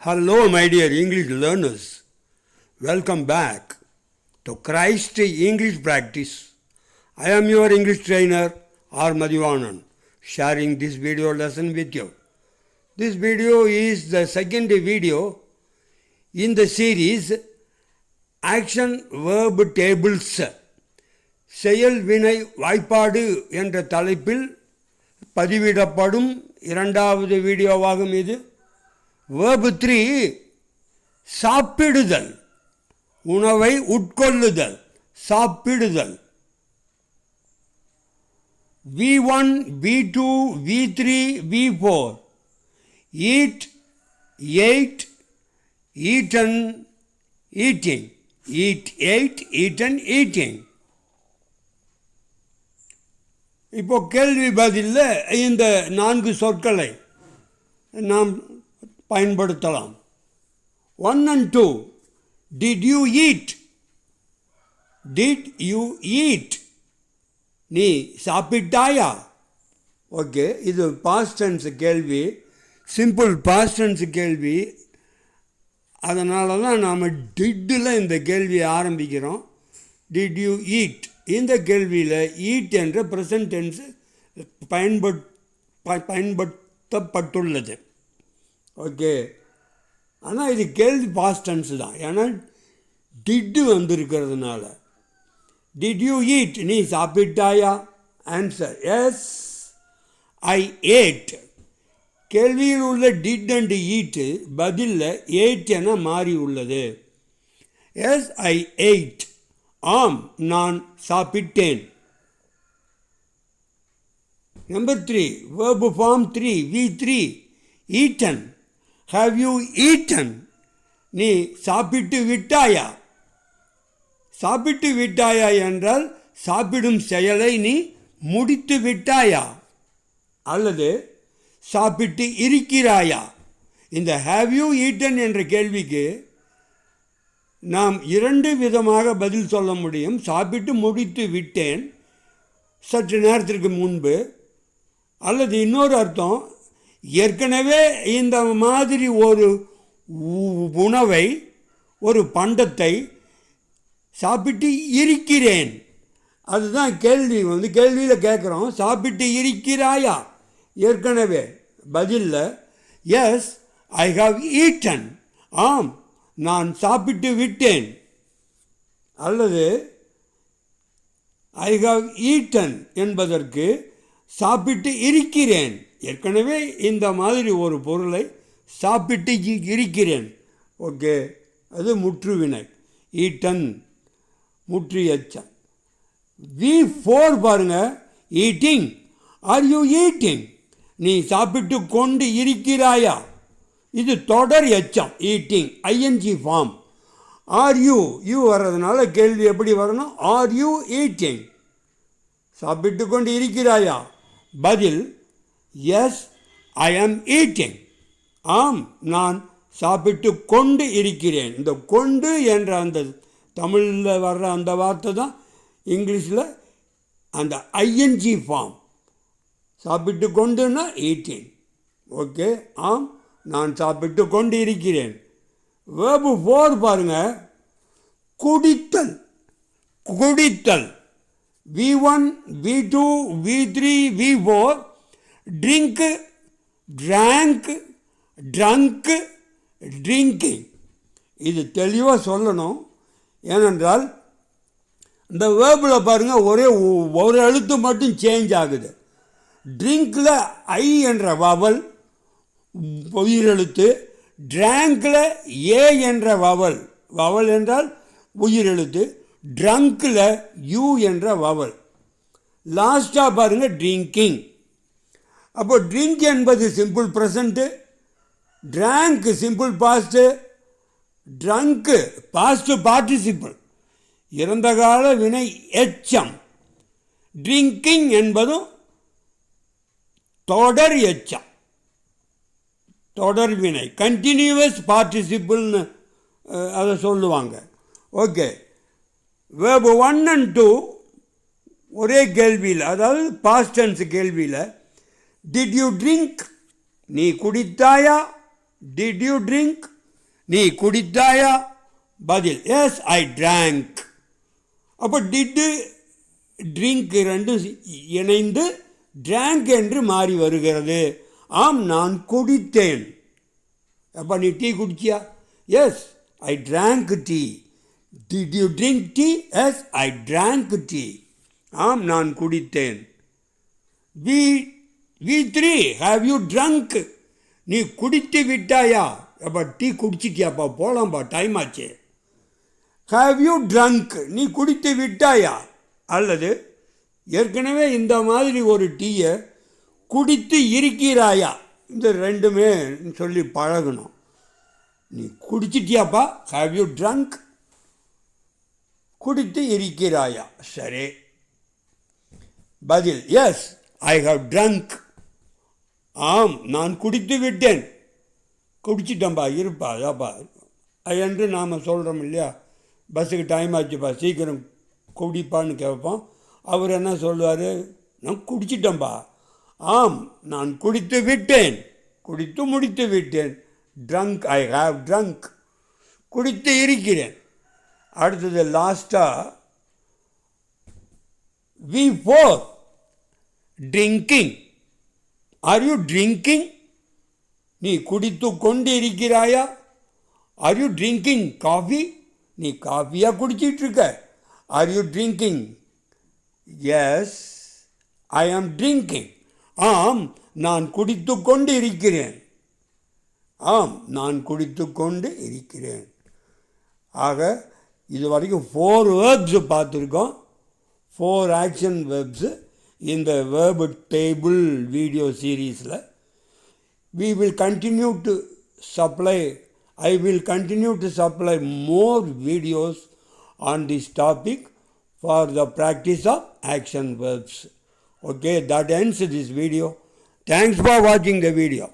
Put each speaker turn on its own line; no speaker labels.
Hello, my dear English learners. Welcome back to Christ English Practice. I am your English trainer, R. Madhivanan, sharing this video lesson with you. This video is the second video in the series Action Verb Tables. செயல் வினை வாய்ப்பாடு என்ற தலைப்பில் பதிவிடப்படும் இரண்டாவது வீடியோவாகும் இது verb three சாப்பிடுதல். உணவை உட்கொள்ளுதல் சாப்பிடுதல். V one V two V three V four eat ate eaten eating eat ate eaten eating இப்போ கேள்வி பதிலில் இந்த நான்கு சொற்களை நாம் பயன்படுத்தலாம். One and two did you eat did you eat நீ சாப்பிட்டாயா? ஓகே இது பாஸ்டன்ஸ் கேள்வி. சிம்பிள் பாஸ்டன்ஸ் கேள்வி. அதனால தான் நாம் டிட்டில் இந்த கேள்வியை ஆரம்பிக்கிறோம். டிட் யூ ஈட் இந்த கேள்வியில் ஈட் என்ற ப்ரெசன்ட் பயன்பட் ப- பயன்படுத்தப்பட்டுள்ளது. ஓகே. ஆனால் இது கேள்வி பாஸ்ட் டென்ஸ் தான். ஏன்னா டிட்டு வந்திருக்கிறதுனால. டிட் யூ ஈட் நீ சாப்பிட்டாயா? ஆன்சர் எஸ் ஐ ஏட் கேள்வியில் உள்ள டிட் அண்ட் ஈட்டு பதிலில் ஏட் என மாறி உள்ளது. எஸ் ஐ எயிட் ஆம் நான் சாப்பிட்டேன். Number three verb form three V three eaten have you eaten நீ சாப்பிட்டு விட்டாயா? சாப்பிட்டு விட்டாயா என்றால் சாப்பிடும் செயலை நீ முடித்து விட்டாயா? அல்லது சாப்பிட்டு இருக்கிறாயா? இந்த ஹேவ் யூ ஈட்டன் என்ற கேள்விக்கு நாம் இரண்டு விதமாக பதில் சொல்ல முடியும். சாப்பிட்டு முடித்து விட்டேன். சற்று நேரத்திற்கு முன்பு. அல்லது இன்னொரு அர்த்தம் ஏற்கனவே இந்த மாதிரி ஒரு உ- உணவை ஒரு பண்டத்தை சாப்பிட்டு இருக்கிறேன். அதுதான் கேள்வி. வந்து கேள்வியில் கேட்குறோம் சாப்பிட்டு இருக்கிறாயா? ஏற்கனவே பதிலில். எஸ் ஐ ஹாவ் ஈட்டன் ஆம் நான் சாப்பிட்டு விட்டேன். அல்லது ஐ ஹாவ் ஈட்டன் என்பதற்கு சாப்பிட்டு இருக்கிறேன். ஏற்கனவே இந்த மாதிரி ஒரு பொருளை சாப்பிட்டு இருக்கிறேன். ஓகே அது முற்றுவினை ஈட்டன் முற்று எச்சம் வி ஃபோர் பாருங்கள் ஈட்டிங். Are you eating? நீ சாப்பிட்டு கொண்டு இருக்கிறாயா? இது தொடர் எச்சம். Eating. ING form. Are you you வர்றதுனால கேள்வி எப்படி வரணும்? Are you eating. சாப்பிட்டு கொண்டு இருக்கிறாயா? பதில் எஸ் ஐ ஆம் ஈட்டிங் ஆம் நான் சாப்பிட்டு கொண்டு இருக்கிறேன். இந்த கொண்டு என்ற அந்த தமிழில் வர்ற அந்த வார்த்தை தான் இங்கிலீஷில் அந்த ஐஎன்ஜி ஃபார்ம் சாப்பிட்டு கொண்டுன்னா ஈட்டிங் ஓகே ஆம் நான் சாப்பிட்டு கொண்டு இருக்கிறேன். வேபு ஃபோர் பாருங்க. குடித்தல். குடித்தல். V one V two V three drunk, drinking. இது தெளிவாக சொல்லணும். ஏனென்றால் இந்த வேர்பில் பாருங்கள் ஒரே ஒ- ஒரு எழுத்து மட்டும் சேஞ்ச் ஆகுது. ட்ரிங்கில் ஐ என்ற வவல் உயிரெழுத்து ட்ராங்கில் ஏ என்ற வவல் வவல் என்றால் உயிரெழுத்து ட்ரங்கில் யூ என்ற வவல் லாஸ்ட்டாக பாருங்கள் ட்ரிங்கிங் அப்போது ட்ரிங்க் என்பது simple present drank simple past drunk past participle இறந்த கால வினை எச்சம். ட்ரிங்கிங் என்பதும் தொடர் எச்சம். தொடர் வினை கண்டினியூவஸ் பார்ட்டிசிபிள்னு அதை சொல்லுவாங்க. Okay verb one and two ஒரே கேள்வியில் அதாவது பாஸ்டன்ஸ் கேள்வியில் டிட் யூ ட்ரிங்க் நீ குடித்தாயா? டிட் யூ ட்ரிங்க் நீ குடித்தாயா? பதில் எஸ் ஐ ட்ராங்க் அப்போ டிட்டு ட்ரிங்க் ரெண்டும் இணைந்து ட்ராங்க் என்று மாறி வருகிறது. ஆம் நான் குடித்தேன். அப்போ நீ tea குடிச்சியா? Yes I drank tea did you drink tea yes I drank tea ஆம் நான் குடித்தேன். V V three have you drunk நீ குடித்து விட்டாயா? அப்போ டீ குடிச்சிட்டியாப்பா? போகலாம்ப்பா டைம் ஆச்சு. ஹாவ் யூ ட்ரங்க் நீ குடித்து விட்டாயா? அல்லது ஏற்கனவே இந்த மாதிரி ஒரு டீயை குடித்து இருக்கிறாயா? இந்த ரெண்டுமே சொல்லி பழகணும். நீ குடிச்சிட்டியாப்பா? ஹாவ் யூ ட்ரங்க் குடித்து இருக்கிறாயா? சரி. பதில் எஸ் ஐ ஹவ் ட்ரங்க் ஆம் நான் குடித்து விட்டேன். குடிச்சிட்டேன்பா இருப்பா அதாப்பா என்று நாம் சொல்கிறோம் இல்லையா? பஸ்ஸுக்கு டைம் ஆச்சுப்பா சீக்கிரம் குடிப்பான்னு கேட்போம். அவர் என்ன சொல்லுவார்? நான் குடிச்சிட்டேன்பா. ஆம் நான் குடித்து விட்டேன். குடித்து முடித்து விட்டேன். ட்ரங்க் ஐ ஹாவ் ட்ரங்க் குடித்து இருக்கிறேன். அடுத்தது லாஸ்ட்டாக V four drinking are you drinking நீ குடித்து கொண்டு இருக்கிறாயா ஆர் யூ ட்ரிங்கிங் காஃபி நீ காஃபியாக குடிச்சிட்ருக்க are you drinking yes I am drinking ஆம் நான் குடித்து கொண்டு இருக்கிறேன் ஆம் நான் குடித்து கொண்டு இருக்கிறேன். ஆக இது வரைக்கும் ஃபோர் வேர்ப்ஸ் பார்த்துருக்கோம் ஃபோர் ஆக்ஷன் வேர்ப்ஸு இந்த வேர்பு டேபிள் வீடியோ சீரீஸில் we will continue to supply i will continue to supply more videos on this topic for the practice of action verbs okay that ends this video thanks for watching the video